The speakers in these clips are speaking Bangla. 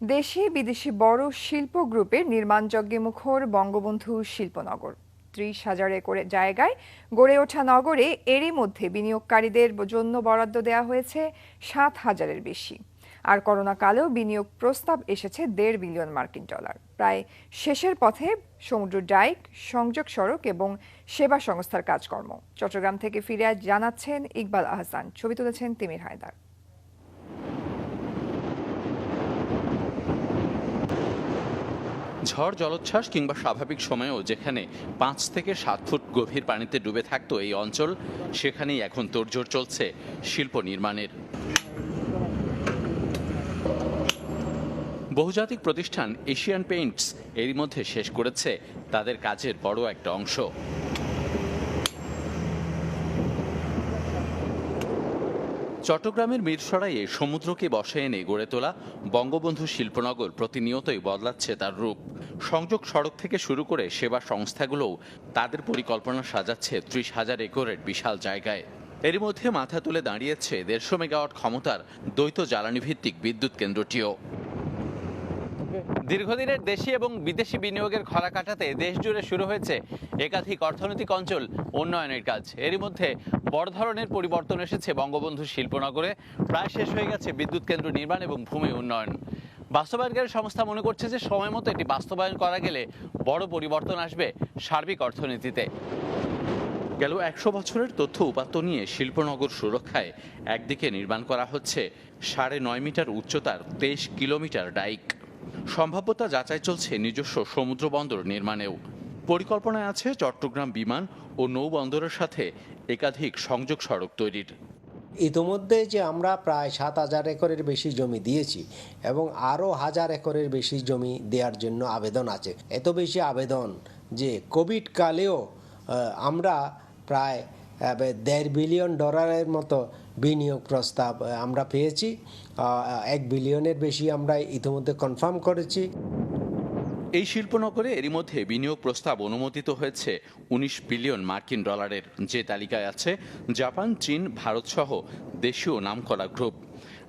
দেশি বিদেশি বড় শিল্প গ্রুপের নির্মাণযজ্ঞে মুখর বঙ্গবন্ধু শিল্পনগর। ত্রিশ হাজার একর জায়গায় গড়ে ওঠা নগরে এরই মধ্যে বিনিয়োগকারীদের জন্য বরাদ্দ দেওয়া হয়েছে সাত হাজারের বেশি। আর করোনাকালেও বিনিয়োগ প্রস্তাব এসেছে দেড় বিলিয়ন মার্কিন ডলার। প্রায় শেষের পথে সমুদ্র ডাইক, সংযোগ সড়ক এবং সেবা সংস্থার কাজকর্ম। চট্টগ্রাম থেকে ফিরে জানাচ্ছেন ইকবাল আহসান। ছবি তুলেছেন তিমির হায়দার। ঝড়, জলোচ্ছ্বাস কিংবা স্বাভাবিক সময়েও যেখানে পাঁচ থেকে সাত ফুট গভীর পানিতে ডুবে থাকতো এই অঞ্চল, সেখানেই এখন তোড়জোড় চলছে শিল্প নির্মাণের। বহুজাতিক প্রতিষ্ঠান এশিয়ান পেইন্টস এরই মধ্যে শেষ করেছে তাদের কাজের বড় একটা অংশ। চট্টগ্রামের মিরসরাইয়ে সমুদ্রকে বসে এনে গড়ে তোলা বঙ্গবন্ধু শিল্পনগর প্রতিনিয়তই বদলাচ্ছে তার রূপ। সংযোগ সড়ক থেকে শুরু করে সেবা সংস্থাগুলোও তাদের পরিকল্পনা সাজাচ্ছে ত্রিশ হাজার একরের বিশাল জায়গায়। এর মধ্যে মাথা তুলে দাঁড়িয়েছে দেড়শো মেগাওয়াট ক্ষমতার দ্বৈত জ্বালানি ভিত্তিক বিদ্যুৎ কেন্দ্রটিও। দীর্ঘদিনের দেশি এবং বিদেশি বিনিয়োগের খরা কাটাতে দেশ জুড়ে শুরু হয়েছে একাধিক অর্থনৈতিক অঞ্চল উন্নয়নের কাজ। এরই মধ্যে বড় ধরনের পরিবর্তন এসেছে বঙ্গবন্ধু শিল্পনগরে। প্রায় শেষ হয়ে গেছে বিদ্যুৎ কেন্দ্র নির্মাণ এবং ভূমি উন্নয়ন। বাস্তবায়নকারী সংস্থা মনে করছে যে সময় মতো এটি বাস্তবায়ন করা গেলে বড় পরিবর্তন আসবে সার্বিক অর্থনীতিতে। গেল একশো বছরের তথ্য উপাত্ত নিয়ে শিল্পনগর সুরক্ষায় একদিকে নির্মাণ করা হচ্ছে সাড়ে নয় মিটার উচ্চতার তেইশ কিলোমিটার ডাইক। সম্ভাব্যতা যাচাই চলছে নিজস্ব সমুদ্র বন্দর নির্মাণেও। পরিকল্পনায় আছে চট্টগ্রাম বিমান ও নৌবন্দরের সাথে একাধিক সংযোগ সড়ক তৈরির। ইতোমধ্যে যে আমরা প্রায় সাত হাজার একরের বেশি জমি দিয়েছি এবং আরও হাজার একরের বেশি জমি দেওয়ার জন্য আবেদন আছে। এত বেশি আবেদন যে কোভিড কালেও আমরা প্রায় দেড় বিলিয়ন ডলারের মতো বিনিয়োগ প্রস্তাব আমরা পেয়েছি। এক বিলিয়নের বেশি আমরা ইতিমধ্যে কনফার্ম করেছি। এই শিল্পনগরে এরই মধ্যে বিনিয়োগ প্রস্তাব অনুমোদিত হয়েছে। উনিশ বিলিয়ন মার্কিন ডলারের যে তালিকায় আছে, জাপান, চীন, ভারত সহ দেশীয় নামকরা গ্রুপ।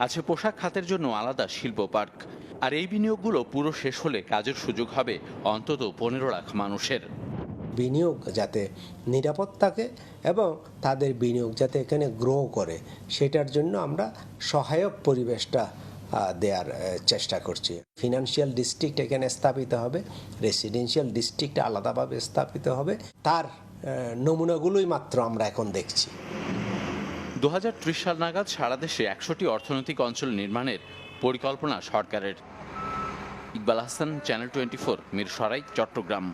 আছে পোশাক খাতের জন্য আলাদা শিল্প পার্ক। আর এই বিনিয়োগগুলো পুরো শেষ হলে কাজের সুযোগ হবে অন্তত পনেরো লাখ মানুষের। বিনিয়োগ যাতে নিরাপদ থাকে এবং তাদের বিনিয়োগ যাতে এখানে গ্রো করে, সেটার জন্য আমরা সহায়ক পরিবেশটা দেওয়ার চেষ্টা করছি। ফিনান্সিয়াল ডিস্ট্রিক্ট এখানে স্থাপিত হবে রেসিডেন্সিয়াল ডিস্ট্রিক্ট আলাদাভাবে স্থাপিত হবে, তার নমুনাগুলোই মাত্র আমরা এখন দেখছি। দু হাজার ত্রিশ সাল নাগাদ সারা দেশে একশোটি অর্থনৈতিক অঞ্চল নির্মাণের পরিকল্পনা সরকারের। Iqbal Hasan channel twenty four Mirsarai Chattogram.